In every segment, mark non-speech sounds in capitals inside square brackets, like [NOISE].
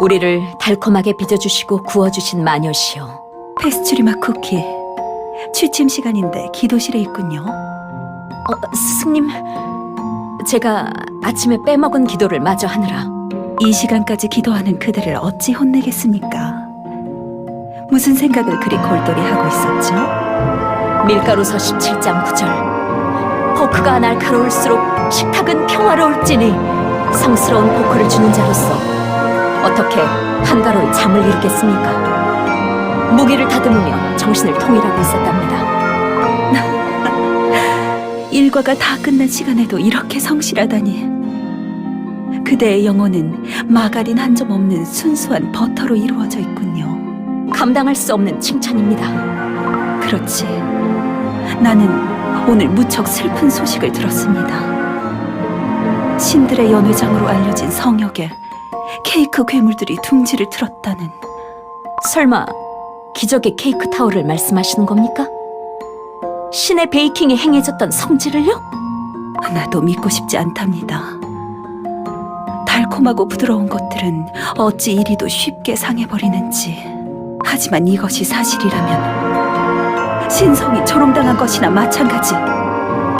우리를 달콤하게 빚어주시고 구워주신 마녀시여. 페스츄리마 쿠키. 취침 시간인데 기도실에 있군요. 어, 스승님, 제가 아침에 빼먹은 기도를 마저 하느라 이 시간까지 기도하는 그들을 어찌 혼내겠습니까? 무슨 생각을 그리 골똘히 하고 있었죠? 밀가루서 17장 9절 포크가 날카로울수록 식탁은 평화로울지니 성스러운 포크를 주는 자로서 어떻게 한가로이 잠을 이루겠습니까? 무기를 다듬으며 정신을 통일하고 있었답니다. [LAUGHS] 일과가 다 끝난 시간에도 이렇게 성실하다니. 그대의 영혼은 마가린 한 점 없는 순수한 버터로 이루어져 있군요. 감당할 수 없는 칭찬입니다. 그렇지. 나는 오늘 무척 슬픈 소식을 들었습니다. 신들의 연회장으로 알려진 성역에 케이크 괴물들이 둥지를 틀었다는 설마 기적의 케이크 타워를 말씀하시는 겁니까? 신의 베이킹에 행해졌던 성질을요? 나도 믿고 싶지 않답니다. 달콤하고 부드러운 것들은 어찌 이리도 쉽게 상해버리는지. 하지만 이것이 사실이라면 신성이 조롱당한 것이나 마찬가지.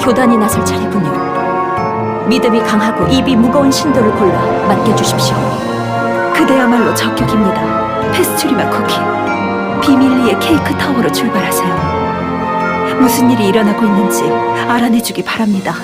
교단이 나설 차례군요. 믿음이 강하고 입이 무거운 신도를 골라 맡겨주십시오. 그대야말로 적격입니다. 페스츄리마 쿠키. 비밀리의 케이크 타워로 출발하세요. 무슨 일이 일어나고 있는지 알아내주기 바랍니다.